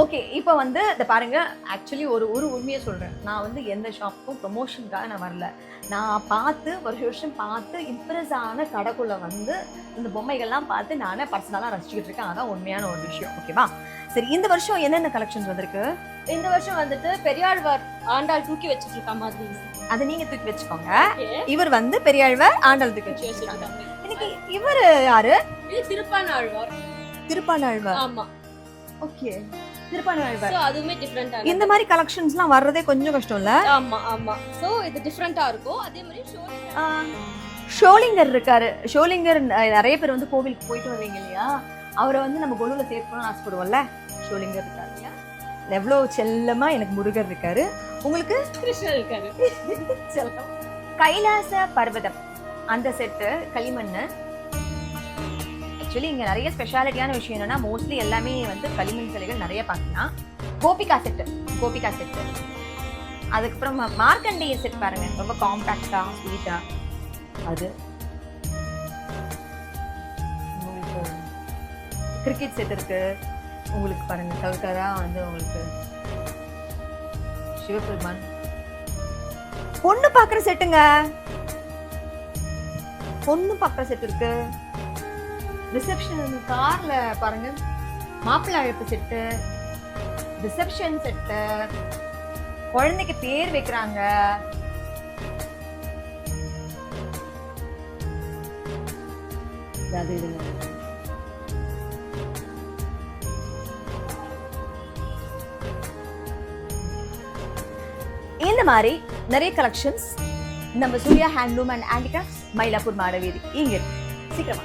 Okay இப்போ வந்து இந்த பாருங்க ஆக்சுவலி ஒரு ஒரு உண்மையை சொல்றேன். நான் வந்து எந்த ஷாப்புக்கும் ப்ரொமோஷனுக்காக நான் வரல. நான் பார்த்து வருஷம் வருஷம் பார்த்து இம்ப்ரெஸ் ஆன கடைக்குள்ள வந்து இந்த பொம்மைகள்லாம் பார்த்து நானே பர்சனலாக ரசிச்சுக்கிட்டு இருக்கேன். அதான் உண்மையான ஒரு விஷயம் ஓகேவா சரி இந்த வருஷம் என்னென்ன கலெக்ஷன்ஸ் வந்திருக்கு? இந்த வருஷம் வந்துட்டு பெரியாழ்வார் ஆண்டாள் தூக்கி வச்சிட்டு இருக்க மாதிரி. அதை நீங்க தூக்கி வச்சுக்கோங்க. இவர் வந்து பெரியாழ்வார் ஆண்டாள் தூக்கி வச்சு வச்சிட்டு இருக்காங்க. இன்னைக்கு இவர் யாரு? திருப்பானாழ்வார். திருப்பாண்டாழ்வார் ஆமா. ஓகே திருப்பாண்டாழ்வார் சோ அதுவுமே டிஃப்ரெண்டா இந்த மாதிரி கலெக்ஷன்ஸ்லாம் வர்றதே கொஞ்சம் கஷ்டம் இல்ல ஆமா ஆமா. சோ இது டிஃப்ரெண்டா இருக்கும். அதே மாதிரி ஷோலிங்கர் இருக்காரு. ஷோலிங்கர் நிறைய பேர் வந்து கோவிலுக்கு போயிட்டு வருவீங்க இல்லையா? அவரை வந்து நம்ம கொலுல சேர்க்கணும்னு ஆசைப்படுவோம்ல? ஷோலிங்கர் இருக்காரு இல்லையா? எவ்வளோ செல்லமா எனக்கு முருகர் இருக்காரு. உங்களுக்கு? கிருஷ்ணர் இருக்காரு. செல்லம் கைலாச பர்வதம். அந்த செட்டு களிமண் ஆக்சுவலி இங்கே நிறைய ஸ்பெஷாலிட்டியான விஷயம் என்னன்னா மோஸ்ட்லி எல்லாமே வந்து களிமண் சிலைகள் நிறைய பார்க்கலாம். கோபிகா செட்டு கோபிகா செட்டு அதுக்கப்புறம் மார்க்கண்டேய செட் பாருங்க. ரொம்ப காம்பாக்டா ஸ்வீட்டா அது. கிரிக்கெட் செட் இருக்கு. உங்களுக்கு பாருங்க கல்கரா வந்து உங்களுக்கு சிவபெருமான். பொண்ணு பாக்குற செட்டுங்க பொண்ணு பாக்குற செட் இருக்கு. ரிசப்ஷன் கார்ல பாருங்க. மாப்பிள்ளை அழைப்பு செட்டு ரிசப்ஷன் செட்டு குழந்தைக்கு பேர் வைக்கிறாங்க. அது இதுங்க. இந்த மாதிரி நிறைய கலெக்ஷன்ஸ் நம்ம Surya handloom and handicraft Mylapore மாடவேதி இங்க சீக்கிரமா.